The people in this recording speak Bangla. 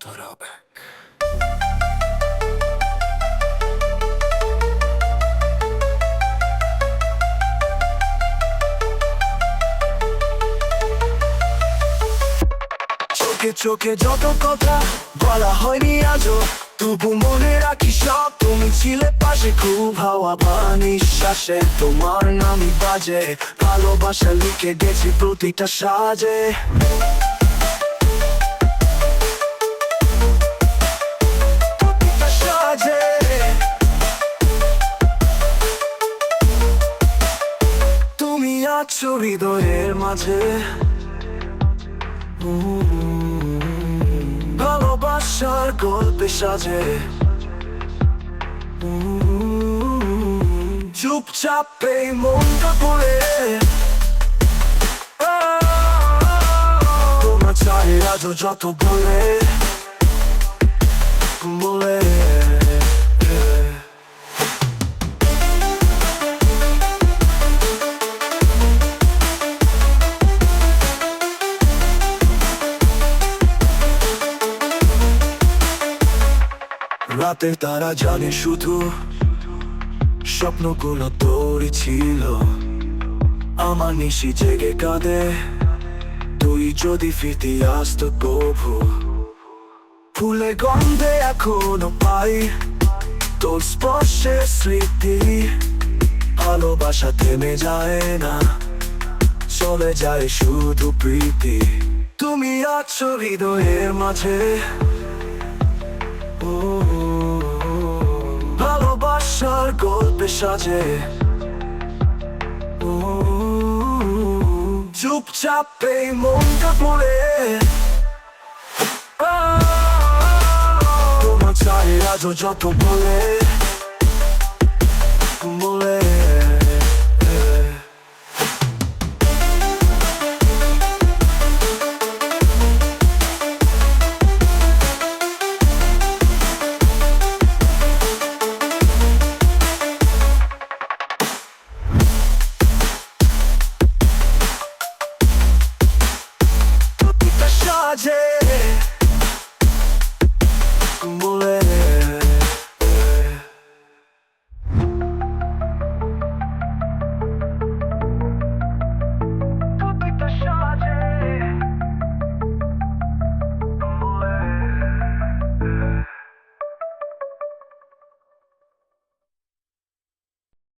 ধরাবে চোখে চোখে যত কথা বলা হয়নি আজও, তবু মনে রাখি সব। তুমি ছিলে পাশে, খুব হাওয়া বা নিঃশ্বাসে। তোমার নামই বাজে, ভালোবাসা লিখে গেছি প্রতিটা সাজে। তুমি আছো হৃদয়ের মাঝে। ভালোবাসার গল্পে সাজে। চুপচাপ এই মনটা পড়ে। তোমার চাহে আজও যত বলে। রাতে তারা জানে শুধু স্বপ্নগুলো তোরই ছিল। আমার নিশি জেগে কাঁদে। তুই যদি ফিরতি আসত কভু ফুলে গন্ধে এখনও পাই তোর স্পর্শে স্মৃতি। ভালোবাসা থেমে যায় না চলে যায় শুধু প্রীতি। তুমি আছো হৃদয়ের মাঝে। ও, ভালোবাসার গল্পে সাজে। চুপচাপ এই মনটা পড়ে। তোমার চাই আজও যত বলে বলে। Project.